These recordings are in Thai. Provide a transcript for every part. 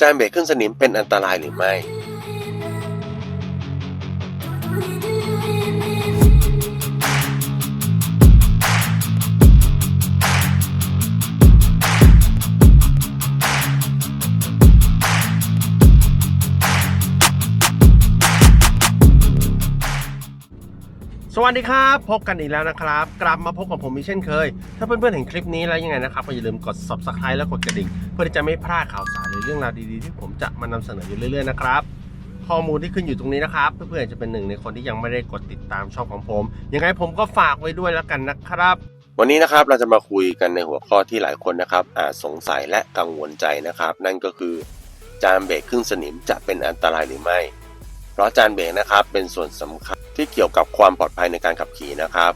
จานเบรกขึ้นสนิมเป็นอันตรายหรือไม่ สวัสดีครับ พบกันอีกแล้วนะครับ กลับมาพบกับผมอีกเช่นเคย ถ้าเพื่อนๆเห็นคลิปนี้แล้วยังไงนะครับก็อย่าลืมกด subscribe และกดกระดิ่ง เพื่อที่จะไม่พลาดข่าวสารหรือเรื่องราวดีๆ ที่ผมจะมานำเสนออยู่เรื่อยๆนะครับข้อมูลที่ขึ้นอยู่ตรงนี้นะครับ เพื่อนๆจะเป็นหนึ่งในคนที่ยังไม่ได้กดติดตามช่องของผมยังไงผมก็ฝากไว้ด้วยแล้วกันนะครับ วันนี้นะครับเราจะมาคุยกันในหัวข้อที่หลายคนนะครับอาจสงสัยและกังวลใจนะครับ นั่นก็คือจานเบรกครึ่งสนิมจะเป็นอันตรายหรือไม่ ราะจานเบรกนะครับเป็นส่วนสำคัญที่เกี่ยวกับความปลอดภัยในการขับขี่นะครับ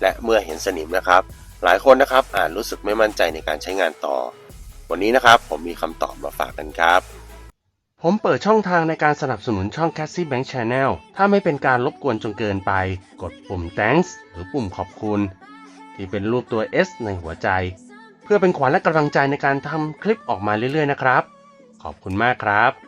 และเมื่อเห็นสนิมนะครับ หลายคนนะครับอาจรู้สึกไม่มั่นใจในการใช้งานต่อ วันนี้นะครับผมมีคำตอบมาฝากกันครับ ผมเปิดช่องทางในการสนับสนุนช่อง Cassie Bank Channel ถ้าไม่เป็นการรบกวนจนเกินไป กดปุ่ม thanks หรือปุ่มขอบคุณ ที่เป็นรูปตัว S ในหัวใจ เพื่อเป็นขวัญและกำลังใจในการทำคลิปออกมาเรื่อยๆนะครับ ขอบคุณมากครับ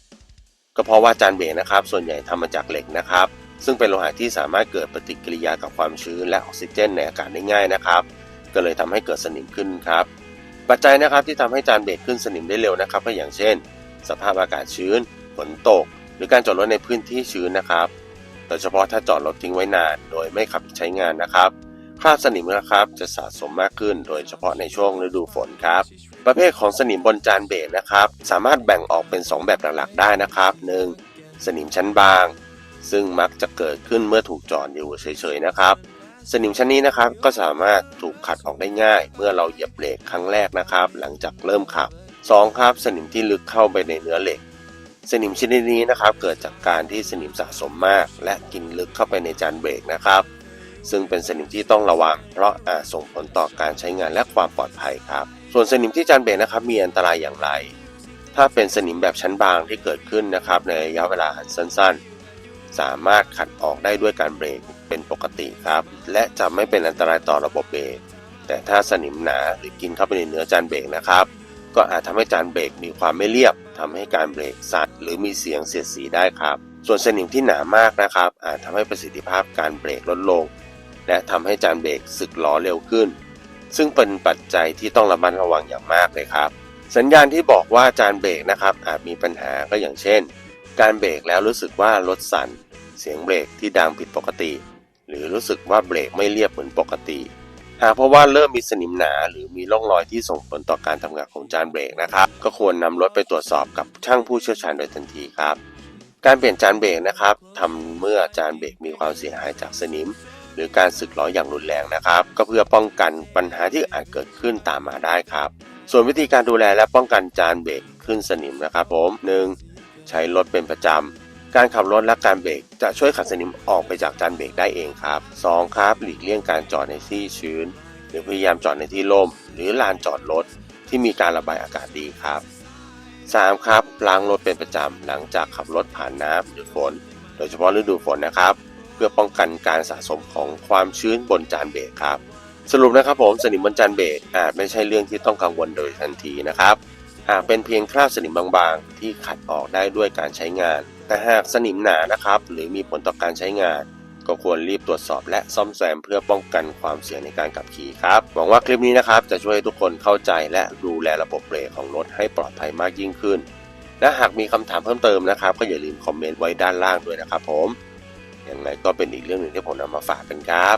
ก็เพราะว่าจานเบรกนะครับ ส่วนใหญ่ทำมาจากเหล็กนะครับ ซึ่งเป็นโลหะที่สามารถเกิดปฏิกิริยากับความชื้นและออกซิเจนในอากาศได้ง่ายนะครับ ก็เลยทำให้เกิดสนิมขึ้นครับ ปัจจัยนะครับที่ทำให้จานเบรกขึ้นสนิมได้เร็วนะครับก็อย่างเช่น สภาพอากาศชื้น ฝนตก หรือการจอดรถในพื้นที่ชื้นนะครับ โดยเฉพาะถ้าจอดรถทิ้งไว้นาน โดยไม่ขับใช้งานนะครับ คราสนิมนะครับจะสะสมมากขึ้นโดยเฉพาะในช่วงฤดูฝนครับ ประเภทของสนิมบนจานเบรกนะครับ สามารถแบ่งออกเป็น 2 แบบหลักๆได้นะครับ 1. สนิมชั้นบาง ซึ่งมักจะเกิดขึ้นเมื่อถูกจอดอยู่เฉยๆนะครับ สนิมชั้นนี้นะครับก็สามารถถูกขัดออกได้ง่าย เมื่อเราเหยียบเบรกครั้งแรกนะครับ หลังจากเริ่มขับ 2. ครับสนิมที่ลึกเข้าไปในเนื้อเหล็กสนิมชนิดนี้นะครับเกิดจากการที่สนิมสะสมมาก และกินลึกเข้าไปในจานเบรกนะครับ ซึ่งเป็นสนิมที่ต้องระวัง เพราะอาจส่งผลต่อการใช้งานและความปลอดภัยครับ ส่วนสนิมที่จานเบรกนะครับมีอันตรายอย่างไร ถ้าเป็นสนิมแบบชั้นบางที่เกิดขึ้นนะครับในระยะเวลาอันสั้นๆ สามารถขัดออกได้ด้วยการเบรกเป็นปกติครับ และจะไม่เป็นอันตรายต่อระบบเบรกแต่ถ้าสนิมหนาหรือกินเข้าไปในเนื้อจานเบรกนะครับ ก็อาจทำให้จานเบรกมีความไม่เรียบทำให้การเบรกสั่นหรือมีเสียงเสียดสีได้ครับ ส่วนสนิมที่หนามากนะครับ อาจทำให้ประสิทธิภาพการเบรกลดลง และทำให้จานเบรกสึกหลอเร็วขึ้น ซึ่งเป็นปัจจัยที่ต้องระมัดระวังอย่างมากเลยครับ สัญญาณที่บอกว่าจานเบรกนะครับอาจมีปัญหาก็อย่างเช่น การเบรกแล้วรู้สึกว่ารถสั่น เสียงเบรกที่ดังผิดปกติ หรือรู้สึกว่าเบรกไม่เรียบเหมือนปกติ หากเพราะว่าเริ่มมีสนิมหนาหรือมีร่องรอยที่ส่งผลต่อการทำงานของจานเบรกนะครับ ก็ควรนำรถไปตรวจสอบกับช่างผู้เชี่ยวชาญโดยทันทีครับการเปลี่ยนจานเบรกนะครับทำเมื่อจานเบรกมีความเสียหายจากสนิม หรือการสึกหรออย่างรุนแรงนะครับ ก็เพื่อป้องกันปัญหาที่อาจเกิดขึ้นตามมาได้ครับ ส่วนวิธีการดูแลและป้องกันจานเบรกขึ้นสนิมนะครับผม 1. ใช้รถเป็นประจำ การขับรถและการเบรกจะช่วยขัดสนิมออกไปจากจานเบรกได้เองครับ 2. ครับหลีกเลี่ยงการจอดในที่ชื้น หรือพยายามจอดในที่ร่ม หรือลานจอดรถที่มีการระบายอากาศดีครับ 3. ครับล้างรถเป็นประจำหลังจากขับรถผ่านน้ำหรือฝน โดยเฉพาะฤดูฝนนะครับ พื่อป้องกันการสะสมของความชื้นบนจานเบรกครับ สรุปนะครับผมสนิมบนจานเบรกอาจไม่ใช่เรื่องที่ต้องกังวลโดยทันทีนะครับหากเป็นเพียงคราบสนิมบางๆ ที่ขัดออกได้ด้วยการใช้งาน แต่หากสนิมหนานะครับ หรือมีผลต่อการใช้งาน ก็ควรรีบตรวจสอบและซ่อมแซมเพื่อป้องกันความเสี่ยงในการขับขี่ครับ หวังว่าคลิปนี้นะครับจะช่วยให้ทุกคนเข้าใจและดูแลระบบเบรกของรถให้ปลอดภัยมากยิ่งขึ้น และหากมีคำถามเพิ่มเติมนะครับ ก็อย่าลืมคอมเมนต์ไว้ด้านล่างด้วยนะครับผม ยังไงก็เป็นอีกเรื่องหนึ่งที่ผมนำมาฝากกันครับ